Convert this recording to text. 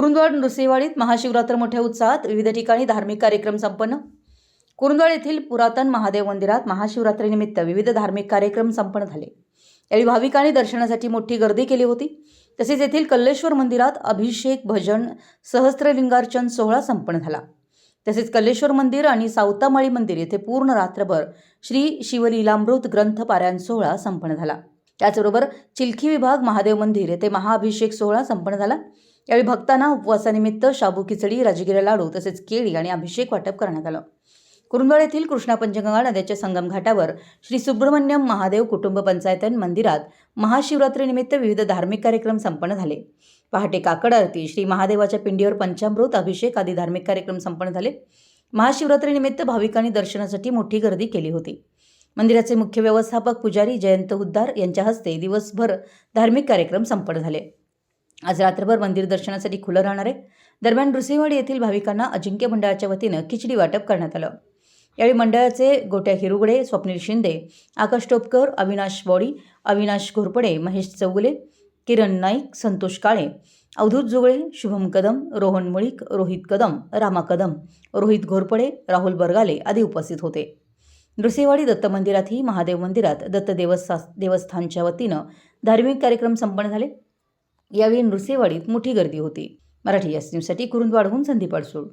कुरुंदवाड नृसिंहवाडीत महाशिवरात्र मोठ्या उत्साहात विविध ठिकाणी धार्मिक कार्यक्रम संपन्न. कुरुंदवाड येथील पुरातन महादेव मंदिरात महाशिवरात्रीनिमित्त विविध धार्मिक कार्यक्रम संपन्न झाले. यावेळी भाविकांनी दर्शनासाठी मोठी गर्दी केली होती. तसेच येथील कल्लेश्वर मंदिरात अभिषेक भजन सहस्त्रलिंगार्चन सोहळा संपन्न झाला. तसेच कल्लेश्वर मंदिर आणि सावतामाळी मंदिर येथे पूर्ण रात्रभर श्री शिवलीलामृत ग्रंथ पारायण सोहळा संपन्न झाला. त्याचबरोबर चिलखी विभाग महादेव मंदिर येथे महाअभिषेक सोहळा संपन्न झाला. यावेळी भक्तांना उपवासानिमित्त शाबू खिचडी राजगिरा लाडू तसेच केळी आणि अभिषेक वाटप करण्यात आलं. कुरुंदवाड येथील कृष्णा पंचगंगा नद्याच्या संगम घाटावर श्री सुब्रमण्यम महादेव कुटुंब पंचायतन मंदिरात महाशिवरात्रीनिमित्त विविध धार्मिक कार्यक्रम संपन्न झाले. पहाटे काकड आरती श्री महादेवाच्या पिंडीवर पंचामृत अभिषेक आदी धार्मिक कार्यक्रम संपन्न झाले. महाशिवरात्रीनिमित्त भाविकांनी दर्शनासाठी मोठी गर्दी केली होती. मंदिराचे मुख्य व्यवस्थापक पुजारी जयंत हुद्दार यांच्या हस्ते दिवसभर धार्मिक कार्यक्रम संपन्न झाले. आज रात्रभर मंदिर दर्शनासाठी खुलं राहणार आहे. दरम्यान नृसिंहवाडी येथील भाविकांना अजिंक्य मंडळाच्या वतीनं खिचडी वाटप करण्यात आलं. यावेळी मंडळाचे गोट्या हिरुगडे स्वप्नील शिंदे आकाश टोपकर अविनाश बॉडी अविनाश घोरपडे महेश चौगुले किरण नाईक संतोष काळे अवधूत जुगळे शुभम कदम रोहन मुळीक रोहित कदम रामा कदम रोहित घोरपडे राहुल बरगाले आदी उपस्थित होते. नृसिंहवाडी दत्त मंदिरातही महादेव मंदिरात दत्त देवस्था देवस्थानच्या वतीनं धार्मिक कार्यक्रम संपन्न झाले. यावेळी नृसेवाडीत मोठी गर्दी होती. मराठी एस न्यूजसाठी कुरुंदवाडहून संदीप अडसूळ.